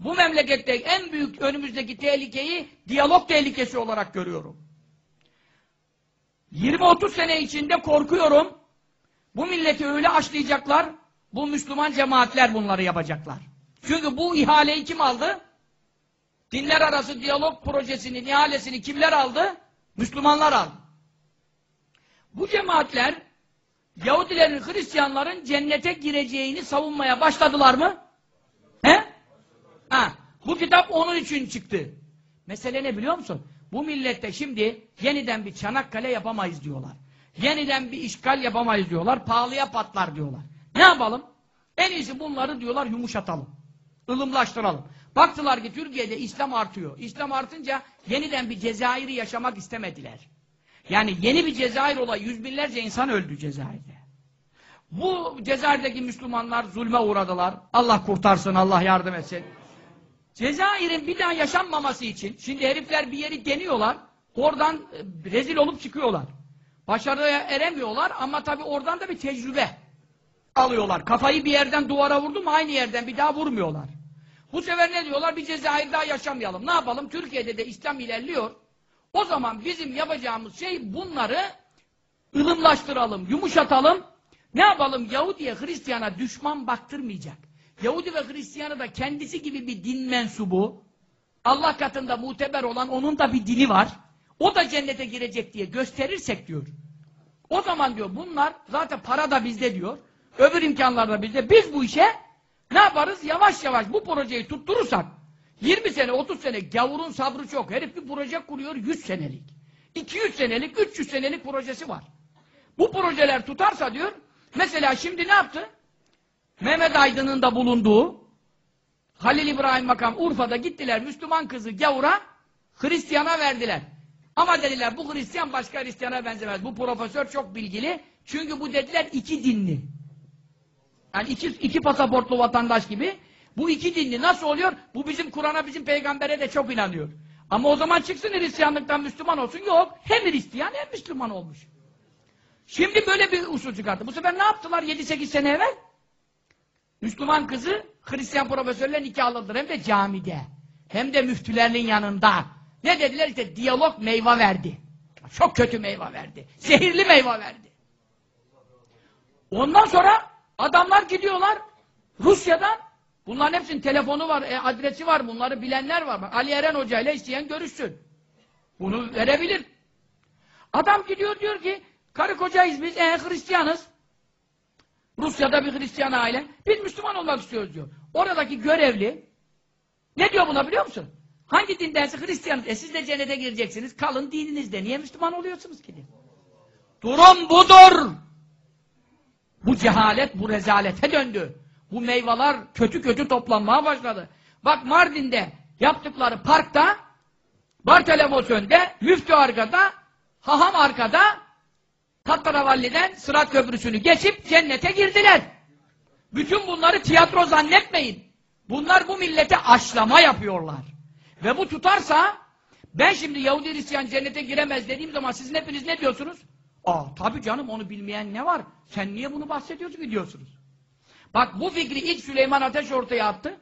bu memlekette en büyük önümüzdeki tehlikeyi diyalog tehlikesi olarak görüyorum. 20-30 sene içinde korkuyorum. Bu milleti öyle aşlayacaklar, bu Müslüman cemaatler bunları yapacaklar. Çünkü bu ihaleyi kim aldı? Dinler arası diyalog projesinin ihalesini kimler aldı? Müslümanlar aldı. Bu cemaatler Yahudilerin, Hristiyanların cennete gireceğini savunmaya başladılar mı? Ha, bu kitap onun için çıktı. Mesele ne biliyor musun? Bu millette şimdi yeniden bir Çanakkale yapamayız diyorlar. Yeniden bir işgal yapamayız diyorlar. Pahalıya patlar diyorlar. Ne yapalım? En iyisi bunları diyorlar yumuşatalım. ılımlaştıralım. Baktılar ki Türkiye'de İslam artıyor. İslam artınca yeniden bir Cezayir'i yaşamak istemediler. Yani yeni bir Cezayir olay. Yüz binlerce insan öldü Cezayir'de. Bu Cezayir'deki Müslümanlar zulme uğradılar. Allah kurtarsın, Allah yardım etsin. Cezayir'in bir daha yaşanmaması için, şimdi herifler bir yeri deniyorlar, oradan e, rezil olup çıkıyorlar. Başarıya eremiyorlar ama tabii oradan da bir tecrübe alıyorlar. Kafayı bir yerden duvara vurdum aynı yerden bir daha vurmuyorlar. Bu sefer ne diyorlar? Bir Cezayir daha yaşamayalım. Ne yapalım? Türkiye'de de İslam ilerliyor. O zaman bizim yapacağımız şey bunları ılımlaştıralım, yumuşatalım. Ne yapalım? Yahudi'ye, Hristiyan'a düşman baktırmayacak. Yahudi ve Hristiyan'ı da kendisi gibi bir din mensubu, Allah katında muteber olan onun da bir dini var. O da cennete girecek diye gösterirsek diyor. O zaman diyor bunlar zaten para da bizde diyor. Öbür imkanlar da bizde. Biz bu işe ne yaparız? Yavaş yavaş bu projeyi tutturursak 20 sene 30 sene gavurun sabrı çok. Herif bir proje kuruyor 100 senelik. 200 senelik 300 senelik projesi var. Bu projeler tutarsa diyor mesela şimdi ne yaptı? Mehmet Aydın'ın da bulunduğu Halil İbrahim Makam Urfa'da gittiler Müslüman kızı gavura Hristiyan'a verdiler. Ama dediler bu Hristiyan başka Hristiyana benzemez. Bu profesör çok bilgili. Çünkü bu dediler iki dinli. Yani iki, iki pasaportlu vatandaş gibi. Bu iki dinli nasıl oluyor? Bu bizim Kur'an'a, bizim peygambere de çok inanıyor. Ama o zaman çıksın Hristiyanlıktan Müslüman olsun. Yok. Hem Hristiyan hem Müslüman olmuş. Şimdi böyle bir usul çıkarttı. Bu sefer ne yaptılar 7-8 sene evvel? Müslüman kızı Hristiyan profesörle nikahladılar. Hem de camide. Hem de müftülerin yanında. Ne dediler işte diyalog meyve verdi. Çok kötü meyve verdi. Zehirli meyve verdi. Ondan sonra adamlar gidiyorlar Rusya'dan bunların hepsinin telefonu var, e, adresi var, bunları bilenler var. Bak, Ali Eren Hoca ile isteyen görüşsün. Bunu verebilir. Adam gidiyor diyor ki karı kocayız biz, e, Hristiyanız. Rusya'da bir Hristiyan aile. Biz Müslüman olmak istiyoruz diyor. Oradaki görevli ne diyor buna biliyor musun? Hangi dindense Hristiyanız. E siz de cennete gireceksiniz. Kalın dininizde. Niye Müslüman oluyorsunuz ki? Durum budur. Bu cehalet, bu rezalete döndü. Bu meyveler kötü kötü toplanmaya başladı. Bak Mardin'de yaptıkları parkta Bartelemos önde, müftü arkada, haham arkada Tattaravalliden Sırat Köprüsü'nü geçip cennete girdiler. Bütün bunları tiyatro zannetmeyin. Bunlar bu millete aşlama yapıyorlar. Ve bu tutarsa ben şimdi Yahudi Hristiyan cennete giremez dediğim zaman sizin hepiniz ne diyorsunuz? Aa tabii canım onu bilmeyen ne var? Sen niye bunu bahsediyorsun ki diyorsunuz. Bak bu fikri ilk Süleyman Ateş ortaya attı.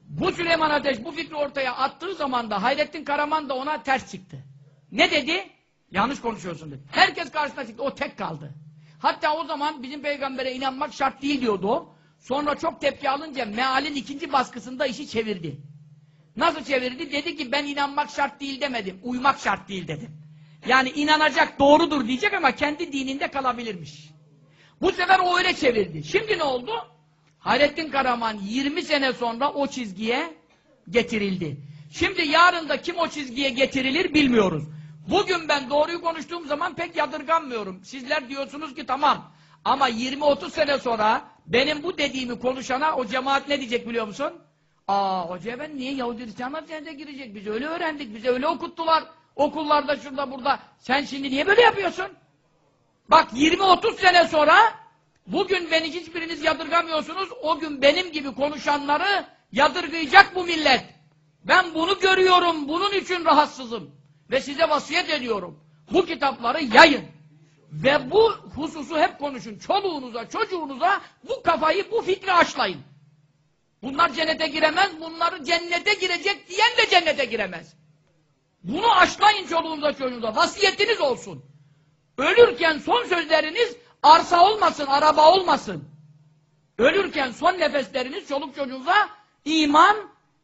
Bu Süleyman Ateş bu fikri ortaya attığı zaman da Hayrettin Karaman da ona ters çıktı. Ne dedi? Yanlış konuşuyorsun dedi. Herkes karşısına çıktı. O tek kaldı. Hatta o zaman bizim peygambere inanmak şart değil diyordu o. Sonra çok tepki alınca mealin ikinci baskısında işi çevirdi. Nasıl çevirdi? Dedi ki ben inanmak şart değil demedim. Uymak şart değil dedim. Yani inanacak doğrudur diyecek ama kendi dininde kalabilirmiş. Bu sefer o öyle çevirdi. Şimdi ne oldu? Hayrettin Karaman 20 sene sonra o çizgiye getirildi. Şimdi yarın da kim o çizgiye getirilir bilmiyoruz. Bugün ben doğruyu konuştuğum zaman pek yadırganmıyorum. Sizler diyorsunuz ki tamam. Ama 20-30 sene sonra benim bu dediğimi konuşana o cemaat ne diyecek biliyor musun? Aa hoca ben niye Yahudi Hristiyanlar cennete girecek? Biz öyle öğrendik, bize öyle okuttular. Okullarda şurada burada. Sen şimdi niye böyle yapıyorsun? Bak 20-30 sene sonra bugün beni hiçbiriniz yadırgamıyorsunuz. O gün benim gibi konuşanları yadırgayacak bu millet. Ben bunu görüyorum. Bunun için rahatsızım. Ve size vasiyet ediyorum. Bu kitapları yayın. Ve bu hususu hep konuşun. Çoluğunuza, çocuğunuza bu kafayı, bu fikri aşlayın. Bunlar cennete giremez, bunları cennete girecek diyen de cennete giremez. Bunu aşlayın çoluğunuza çocuğunuza. Vasiyetiniz olsun. Ölürken son sözleriniz arsa olmasın, araba olmasın. Ölürken son nefesleriniz çoluk çocuğunuza iman,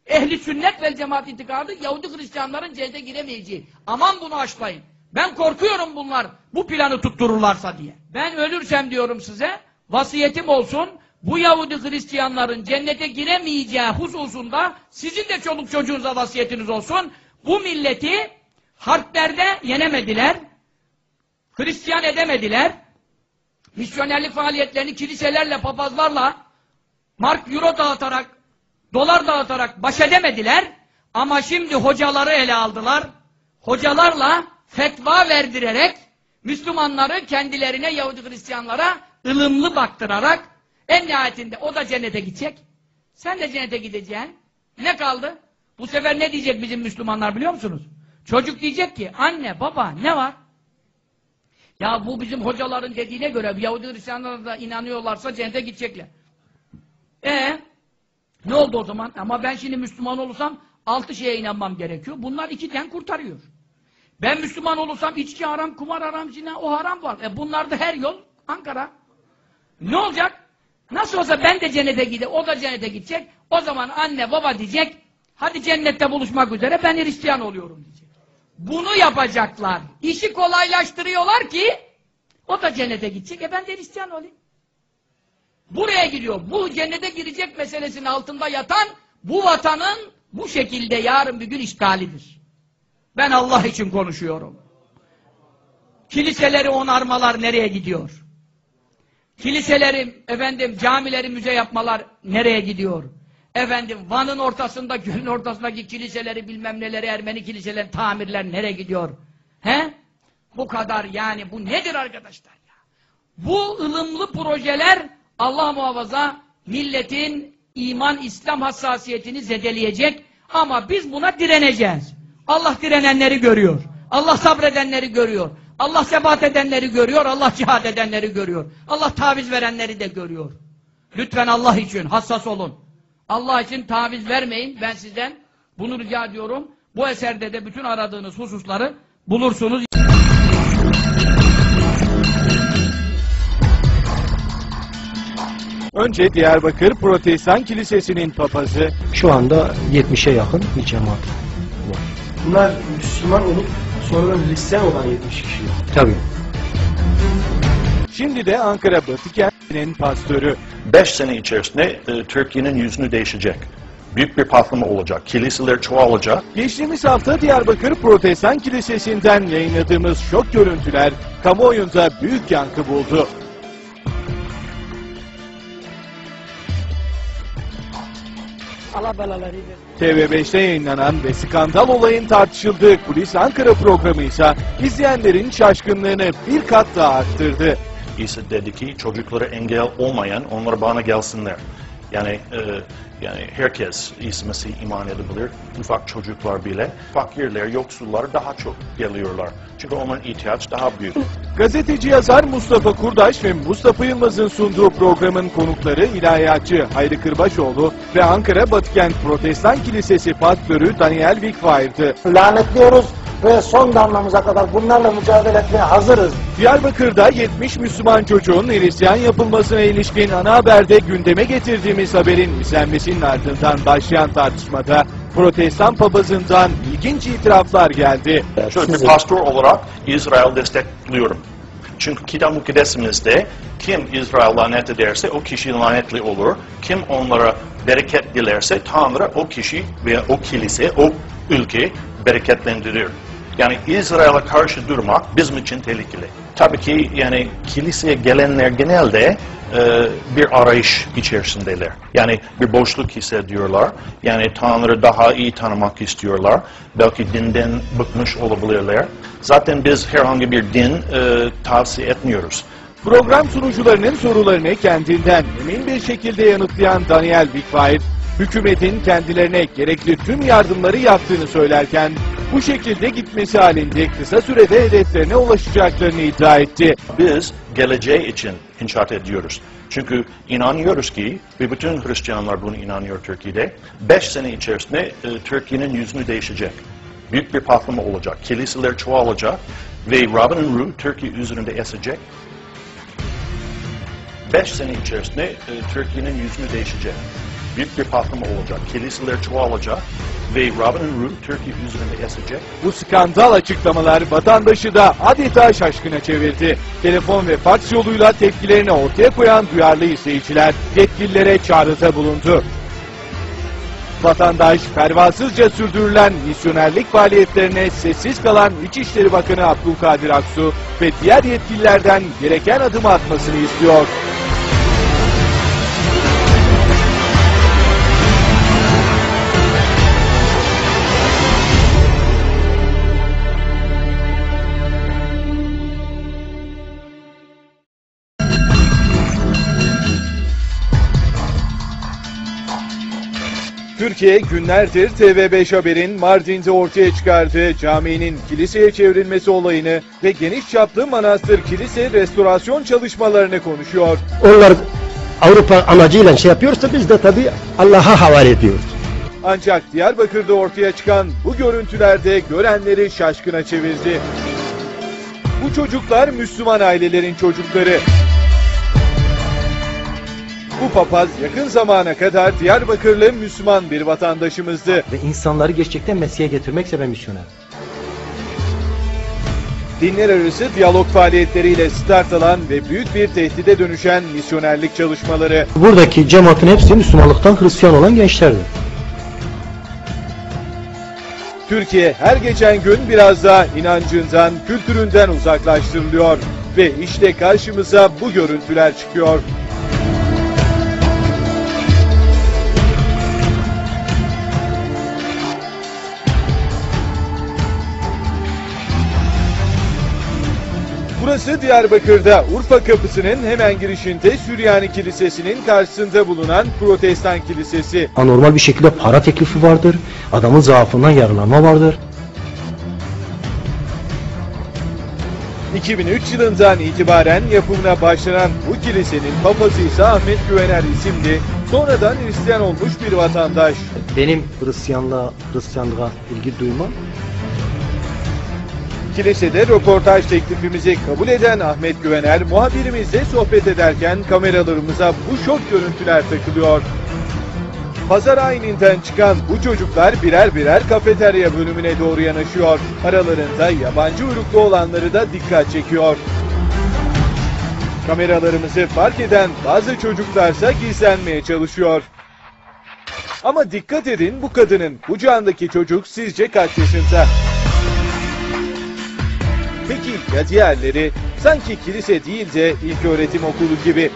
ehli sünnet vel cemaat itikadı, Yahudi Hristiyanların cennete giremeyeceği. Aman bunu aşlayın. Ben korkuyorum bunlar bu planı tuttururlarsa diye. Ben ölürsem diyorum size, vasiyetim olsun, bu Yahudi Hristiyanların cennete giremeyeceği hususunda sizin de çoluk çocuğunuza vasiyetiniz olsun. Bu milleti harplerde yenemediler, Hristiyan edemediler, misyonerlik faaliyetlerini kiliselerle, papazlarla, mark, euro dağıtarak, dolar dağıtarak baş edemediler. Ama şimdi hocaları ele aldılar. Hocalarla fetva verdirerek Müslümanları kendilerine Yahudi Hristiyanlara ılımlı baktırarak en nihayetinde o da cennete gidecek. Sen de cennete gideceksin. Ne kaldı? Bu sefer ne diyecek bizim Müslümanlar biliyor musunuz? Çocuk diyecek ki anne baba ne var? Ya bu bizim hocaların dediğine göre Yahudi Hristiyanlara da inanıyorlarsa cennete gidecekler. E ne oldu o zaman? Ama ben şimdi Müslüman olursam altı şeye inanmam gerekiyor. Bunlar ikiden kurtarıyor. Ben Müslüman olursam içki haram, kumar haram, zina o haram var. E bunlar da her yol Ankara. Ne olacak? Nasıl olsa ben de cennete gidecek, o da cennete gidecek. O zaman anne baba diyecek, hadi cennette buluşmak üzere ben Hristiyan oluyorum diyecek. Bunu yapacaklar. İşi kolaylaştırıyorlar ki o da cennete gidecek. E ben de Hristiyan olayım. Buraya gidiyor. Bu cennete girecek meselesinin altında yatan bu vatanın bu şekilde yarın bir gün işgalidir. Ben Allah için konuşuyorum. Kiliseleri onarmalar nereye gidiyor? Kiliseleri, efendim camileri müze yapmalar nereye gidiyor? Efendim Van'ın ortasında, gölün ortasındaki kiliseleri bilmem neleri, Ermeni kiliseleri, tamirler nereye gidiyor? He? Bu kadar yani bu nedir arkadaşlar ya? Bu ılımlı projeler Allah muhafaza milletin iman, İslam hassasiyetini zedeleyecek ama biz buna direneceğiz. Allah direnenleri görüyor. Allah sabredenleri görüyor. Allah sebat edenleri görüyor. Allah cihad edenleri görüyor. Allah taviz verenleri de görüyor. Lütfen Allah için hassas olun. Allah için taviz vermeyin. Ben sizden bunu rica ediyorum. Bu eserde de bütün aradığınız hususları bulursunuz. Önce Diyarbakır Protestan Kilisesi'nin papazı, Şu anda 70'e yakın bir cemaat var. Bunlar Müslüman olup sonra Hristiyan olan 70 kişi. Tabii. şimdi de Ankara Batı kentinin pastörü. 5 sene içerisinde e, Türkiye'nin yüzünü değişecek. Büyük bir patlama olacak. Kiliseler çoğalacak. Geçtiğimiz hafta Diyarbakır Protestan Kilisesi'nden yayınladığımız şok görüntüler kamuoyunda büyük yankı buldu. TV5'te yayınlanan ve skandal olayın tartışıldığı Kulis Ankara programı ise izleyenlerin şaşkınlığını bir kat daha arttırdı. İsa dedi ki çocuklara engel olmayan onlar bana gelsinler. Yani e, yani herkes İsa Mesih iman edebilir. Ufak çocuklar bile. Fakirler, yoksullar daha çok geliyorlar. Çünkü onların ihtiyaç daha büyük. Gazeteci yazar Mustafa Kurdaş ve Mustafa Yılmaz'ın sunduğu programın konukları ilahiyatçı Hayri Kırbaşoğlu ve Ankara Batıkent Protestan Kilisesi pastörü Daniel Wickfire'dı. lanetliyoruz ve son damlamıza kadar bunlarla mücadele etmeye hazırız. Diyarbakır'da 70 Müslüman çocuğun Hristiyan yapılmasına ilişkin ana haberde gündeme getirdiğimiz haberin izlenmesinin ardından başlayan tartışmada Protestan papazından ilginç itiraflar geldi. Şöyle bir pastör olarak İsrail destekliyorum. Çünkü kitap mukaddesimizde kim İsrail lanet ederse o kişi lanetli olur. Kim onlara bereket dilerse Tanrı o kişi veya o kilise, o ülke bereketlendirir. Yani İsrail'e karşı durmak bizim için tehlikeli. Tabii ki yani kiliseye gelenler genelde e, bir arayış içerisindeler. Yani bir boşluk hissediyorlar. Yani Tanrı daha iyi tanımak istiyorlar. Belki dinden bıkmış olabilirler. Zaten biz herhangi bir din e, tavsiye etmiyoruz. Program sunucularının sorularını kendinden emin bir şekilde yanıtlayan Daniel Wickfire, hükümetin kendilerine gerekli tüm yardımları yaptığını söylerken, bu şekilde gitmesi halinde kısa sürede hedeflerine ulaşacaklarını iddia etti. Biz geleceği için inşaat ediyoruz. Çünkü inanıyoruz ki ve bütün Hristiyanlar bunu inanıyor Türkiye'de. Beş sene içerisinde e, Türkiye'nin yüzünü değişecek. Büyük bir patlama olacak. Kiliseler çoğalacak ve Robin Hood Türkiye üzerinde esecek. Beş sene içerisinde e, Türkiye'nin yüzünü değişecek. Büyük bir patlama olacak. Kiliseler çoğalacak ve Robin Hood Türkiye üzerinde esecek. Bu skandal açıklamalar vatandaşı da adeta şaşkına çevirdi. Telefon ve faks yoluyla tepkilerini ortaya koyan duyarlı izleyiciler yetkililere çağrıda bulundu. Vatandaş pervasızca sürdürülen misyonerlik faaliyetlerine sessiz kalan İçişleri Bakanı Abdülkadir Aksu ve diğer yetkililerden gereken adımı atmasını istiyor. Türkiye günlerdir TV5 Haber'in Mardin'de ortaya çıkardığı caminin kiliseye çevrilmesi olayını ve geniş çaplı manastır kilise restorasyon çalışmalarını konuşuyor. Onlar Avrupa amacıyla şey yapıyorsa biz de tabii Allah'a havale ediyoruz. Ancak Diyarbakır'da ortaya çıkan bu görüntülerde görenleri şaşkına çevirdi. Bu çocuklar Müslüman ailelerin çocukları. Bu papaz yakın zamana kadar Diyarbakırlı Müslüman bir vatandaşımızdı. Ve insanları gerçekten Mesih'e getirmekse ben misyoner. Dinler arası diyalog faaliyetleriyle start alan ve büyük bir tehdide dönüşen misyonerlik çalışmaları Buradaki cemaatin hepsi Müslümanlıktan Hristiyan olan gençlerdir. Türkiye her geçen gün biraz daha inancından, kültüründen uzaklaştırılıyor ve işte karşımıza bu görüntüler çıkıyor. Burası Diyarbakır'da Urfa Kapısı'nın hemen girişinde Süryani Kilisesi'nin karşısında bulunan Protestan Kilisesi. Anormal bir şekilde para teklifi vardır. Adamın zaafından yararlanma vardır. 2003 yılından itibaren yapımına başlanan bu kilisenin papazı ise Ahmet Güvener isimli, sonradan Hristiyan olmuş bir vatandaş. Benim Hristiyanlığa, Hristiyanlığa ilgi duymam Kilisede röportaj teklifimizi kabul eden Ahmet Güvener, muhabirimizle sohbet ederken kameralarımıza bu şok görüntüler takılıyor. Pazar ayininden çıkan bu çocuklar birer birer kafeterya bölümüne doğru yanaşıyor. Aralarında yabancı uyruklu olanları da dikkat çekiyor. Kameralarımızı fark eden bazı çocuklarsa gizlenmeye çalışıyor. Ama dikkat edin bu kadının kucağındaki çocuk sizce kaç yaşında? Peki ya diğerleri? Sanki kilise değil de ilk öğretim okulu gibi.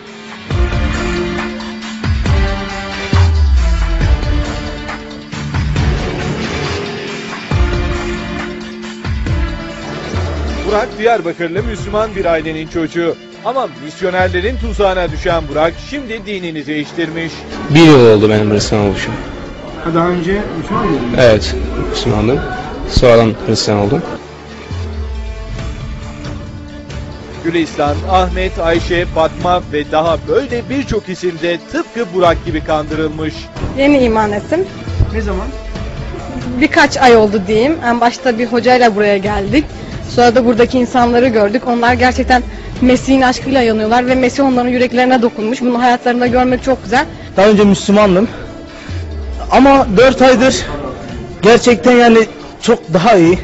Burak Diyarbakırlı Müslüman bir ailenin çocuğu. Ama misyonerlerin tuzağına düşen Burak şimdi dinini değiştirmiş. Bir yıl oldu benim Hristiyan oluşum. Ha, Daha önce Müslüman mıydın? Evet, Müslümandım. Sonradan Hristiyan oldum. Gülistan, Ahmet, Ayşe, Fatma ve daha böyle birçok isim de tıpkı Burak gibi kandırılmış. Yeni iman ettim. Ne zaman? Birkaç ay oldu diyeyim. En başta bir hocayla buraya geldik. Sonra da buradaki insanları gördük. Onlar gerçekten Mesih'in aşkıyla yanıyorlar ve Mesih onların yüreklerine dokunmuş. Bunu hayatlarında görmek çok güzel. Daha önce Müslümandım. Ama 4 aydır gerçekten yani çok daha iyi.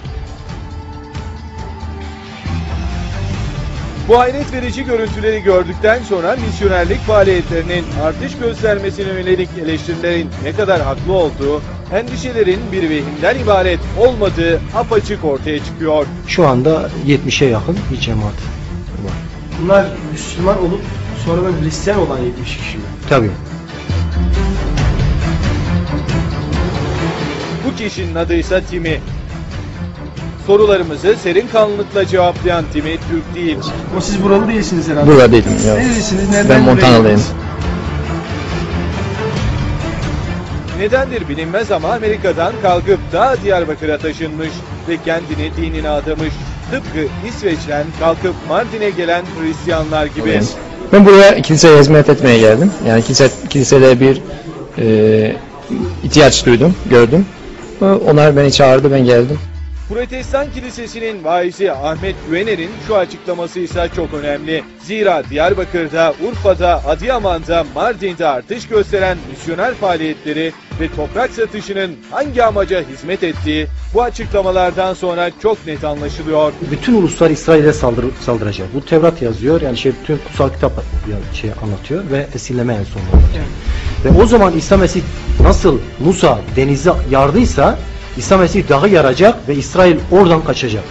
Bu hayret verici görüntüleri gördükten sonra misyonerlik faaliyetlerinin artış göstermesine yönelik eleştirilerin ne kadar haklı olduğu, endişelerin bir vehimden ibaret olmadığı apaçık ortaya çıkıyor. Şu anda 70'e yakın bir cemaat var. Bunlar Müslüman olup sonradan Hristiyan olan 70 kişi mi? Tabii. Bu kişinin adı ise Timi. Sorularımızı serin kanlılıkla cevaplayan Timi Türk değil. Ama siz buralı değilsiniz herhalde. Burada değilim. Yok. Nerelisiniz? Nereden Ben buraya Montanalıyım. geldiniz? Nedendir bilinmez ama Amerika'dan kalkıp da Diyarbakır'a taşınmış ve kendini dinine adamış. Tıpkı İsveç'ten kalkıp Mardin'e gelen Hristiyanlar gibi. Evet. Ben buraya kiliseye hizmet etmeye geldim. Yani kilise, kilisede bir e, ihtiyaç duydum, gördüm. Onlar beni çağırdı, ben geldim. Protestan Kilisesi'nin vaizi Ahmet Güvener'in şu açıklaması ise çok önemli. Zira Diyarbakır'da, Urfa'da, Adıyaman'da, Mardin'de artış gösteren misyoner faaliyetleri ve toprak satışının hangi amaca hizmet ettiği bu açıklamalardan sonra çok net anlaşılıyor. Bütün uluslar İsrail'e saldır, saldıracak. Bu Tevrat yazıyor. Yani şey bütün kutsal kitap şey anlatıyor ve esirleme en sonunda anlatıyor. Ve o zaman İsa Mesih nasıl Musa denize yardıysa İsa Mesih dağı yaracak ve İsrail oradan kaçacak.